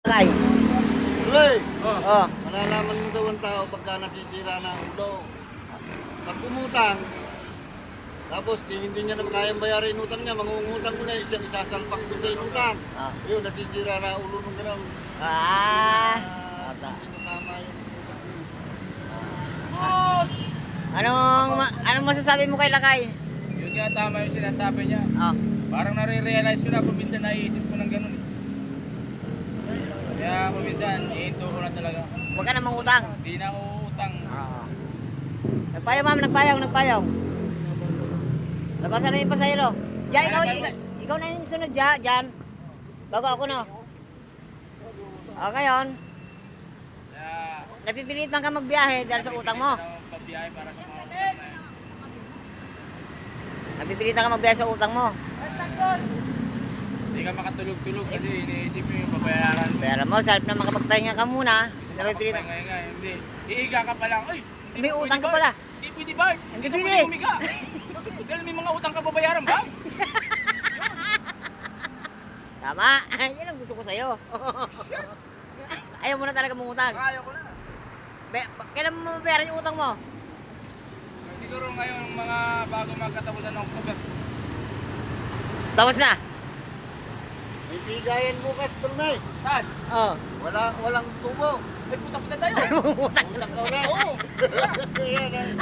Kay. Tuloy! Oh. Malalaman mo daw ang tao pagka nasisira na ang ulo. Pag umutang, tapos di, hindi niya naman kayang bayarin utang niya, mangungutang mo na eh, siyang isasalpak ko sa inutang. Ah. Yun, nasisira na ulo ng gano'n. Ah. Ah, Ata. hindi na tama yung utang mo. Anong ma- anong masasabi mo kay Lakay? Yun nga tama yung sinasabi niya. Oh. Parang nare-realize ko na kung minsan naiisip ko ng ganun eh. Minsan, iinto ko na talaga. Huwag ka na mangutang. Hindi na ako utang. Oo. Nagpayaw ma'am, nagpayaw, nagpayaw. Labasan na yung pasahero. Diyan, ikaw, ikaw, ikaw na yung sunod dyan, dyan. Bago ako no. O ngayon, Kaya, napipilitan ka magbiyahe dahil sa utang mo. hindi na ako pabiyahe para sa mga utang na yan. Napipilitan ka magbiyahe sa utang mo. Hindi ka makatulog-tulog kasi iniisip mo yung babayaran. Pero mo, sarap na makapagpahinga ka muna. Napipilitan. Ngayon nga, hindi. Iiga ka pa lang. Ay, hindi May pwede utang ka pala. Hindi pwede ba? Hindi ka pwede. humiga. Dahil may mga utang ka babayaran ba? Tama. Yan ang gusto ko sa'yo. Ayaw mo na talaga mangutang. Kaya ko na. Be, kailan mo mabayaran yung utang mo? Siguro ngayon mga bago magkatapusan ng pugat. Tapos na. May bigayan bukas, Tunay. Saan? Oh. Wala, walang tubo. Ay, puta-puta tayo. Utang ka ulit. Oo. Yan,